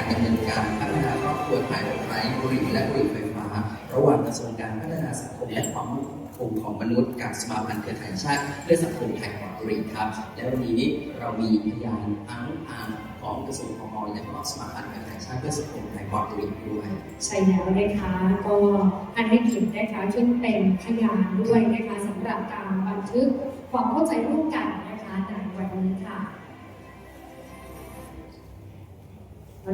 การดำเนินการพัฒนาครอบครัวไทยไร้บุหรี่และบุหรี่ไฟฟ้า ระหว่างกระทรวงการพัฒนาสังคมและความมั่นคงของมนุษย์กับสมาพันธ์เครือข่ายชาติเพื่อสังคมไทยปลอดบุหรี่ครับ และวันนี้เรามีพยานทั้งทางของกระทรวงพมและก็สมาพันธ์เครือข่ายชาติเพื่อสังคมไทยปลอดบุหรี่ด้วยใช่แล้วนะคะก็อันให้เกียรตินะคะที่เป็นพยานด้วยนะคะสำหรับการบันทึกความเข้าใจร่วมกันนะคะในวันนี้ค่ะ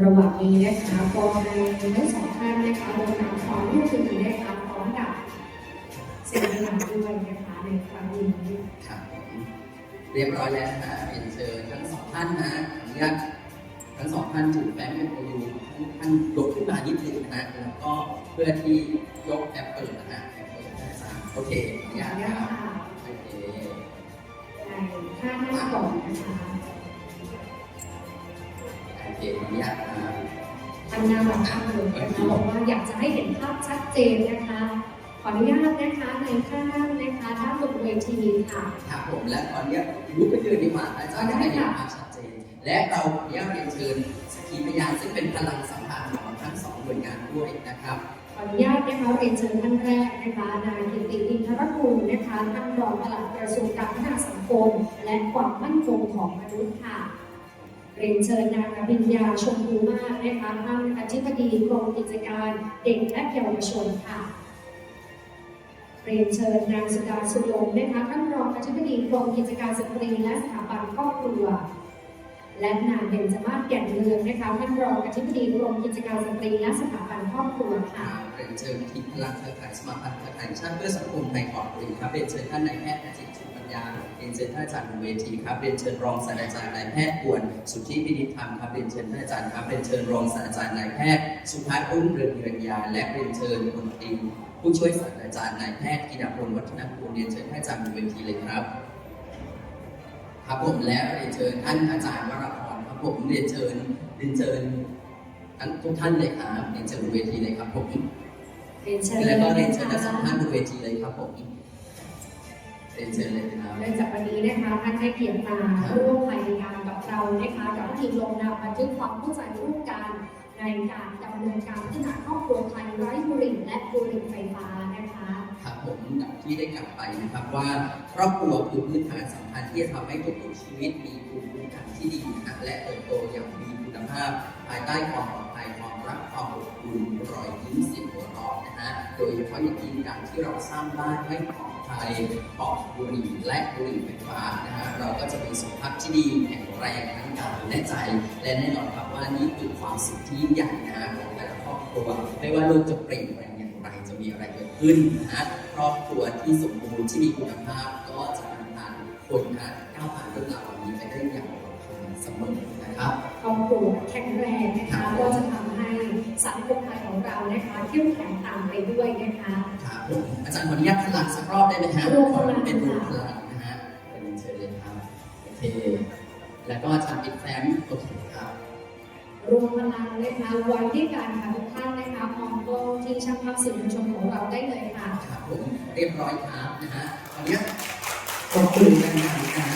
ระหว่างนี้นะคะก็ในทั้งสองท่านนะคะลงนามความร่วมมือนะคะพร้อมกับเซ็นสัญญาด้วยนะคะในครั้งนี้ครับเรียบร้อยแล้วนะเป็นเชิญทั้งสองท่านนะขออนุญาตทั้งสองท่านถือแฟ้มเป็นโอยูท่านยกขึ้นมานิดนึงนะแล้วก็เพื่อที่ยกแอปเปิลนะฮะแอปเปิลนะโอเคขออนุญาตขออนุคญารัตบค่ะโอเคในท่าหน้าก่อนนะคะโอ เคขออนุญาตครับท่านน่ารักมากเลยนะคะบอกว่าอยากจะให้เห็นภาพชัดเจนนะคะ ขออนุญาตนะคะในข้างนะคะด้านบนเวทีค่ะครับผมและตอนนี้ลุกไปยืนดีกว่าอาจารย์จะได้เห็นภาพชัดเจน และเราขออนุญาตเรียนเชิญสกขีพยานซึ่งเป็นพลังสัมพันธ์ของทั้งสองหน่วยงานด้วยนะครับขออนุญาตนะคะเรียนเชิญท่านแรกนะคะนายกิติอินทรกุลนะคะท่านรองปลัดกระทรวงการพัฒนาสังคม และความมั่นคงของมนุษย์ค่ะ เรียนเชิญนางอภิญญาชมพูมากนะคะท่านอธิบดีกรมกิจการเด็กและเยาวชนค่ะเรียนเชิญนางสุดาสุลงนะคะท่านรองอธิบดีกรมกิจการสตรีและสถาบันครอบครัว และนางเบญจมาศแก่นเมืองนะคะท่านรองอธิบดีกรมกิจการสตรีและสถาบันครอบครัวค่ะเรียนเชิญทีมพลังเครือข่ายสมาพันธ์เครือข่ายชาติเพื่อสังคมในปลอดบุหรี่ครับเรียนเชิญท่านนายแพทย์อาจิตชุมปัญญาเรียนเชิญท่านอาจารย์เวทีครับเรียนเชิญรองศาสตราจารย์นายแพทย์ควรสุทธิพินิจธรรมครับเรียนเชิญท่านอาจารย์ครับเรียนเชิญรองศาสตราจารย์นายแพทย์สุภัสอุ้มเรืองเรือนยา และเรียนเชิญพลตรีผู้ช่วยศาสตราจารย์นายแพทย์กิตพลวัฒนกุลเรียนเชิญท่านอาจารย์บนเวทีเลยครับ ครับผมและเรียนเชิญท่านอาจารย์วรพรครับผมเรียนเชิญเรียนเชิญทั้งทุกท่านเลยครับเรียนเชิญบนเวทีเลยครับผมเรียนเชิญแล้วก็เรียนเชิญนะทั้งสองคะท่านบนเวทีเลยครับผมเรียนเชิญเลยครับเนื่องจากวันนี้นะคะท่านให้เกียรติมาร่วมรายงานกับเรานะคะกับทีมลงนามบันทึกความเข้าใจร่วมกัน ในการดำเนินการพัฒนาครอบครัวไทยไร้บุหรี่และบุหรี่ไฟฟ้านะคะครับผมดังที่ได้กลับไปนะครับว่าครอบครัวคือพื้นฐานสำคัญที่จะทำให้ทุกๆชีวิตมีภูมิคุ้มกันที่ดีนะและเติบโตอย่างมีคุณภาพ ภายใต้ความปลอดภัยความรักความอบอุ่นรอยยิ้มเสียงหัวเราะนะฮะโดยเฉพาะอย่างยิ่งการที่เราสร้างบ้านให้ปลอด ภัยปลอดบุหรี่และบุหรี่ไฟฟ้านะฮะเราก็จะมีสุขภาพที่ดีแข็งแรงทั้งกายและใจ และแน่นอนครับว่านี่คือความสุขที่ยิ่งใหญ่นะฮะของแต่ละครอบครัวไม่ว่าโลกจะเปลี่ยนแปลงอย่างไรจะมีอะไรเกิดขึ้นนะฮะครอบครัวที่สมบูรณ์ที่มีคุณภาพก็จะนำพาคนนะก้าวผ่านเรื่องราวเหล่านี้ไปได้อย่างปลอดภัยเสมอนะครับครอบครัวแข็งแรงนะคะก็จะทำให้สังคม นะคะเข้มแข็งตามไปด้วยนะคะครับผมอาจารย์ขออนุญาตพลังสักรอบได้ไหมฮะรวมพลังเป็นรวมพลังนะฮะเป็นเชิญเลยครับโอเคแล้วก็อาจารย์ปิดแฟ้มโอเคครับรวมพลังนะคะไว้ที่การค่ะทุกท่านนะคะมองกล้องที่ช่างภาพสื่อมวลชนของเราได้เลยค่ะครับผมเรียบร้อยครับนะฮะตอนนี้ยปรบมือกันนะครับ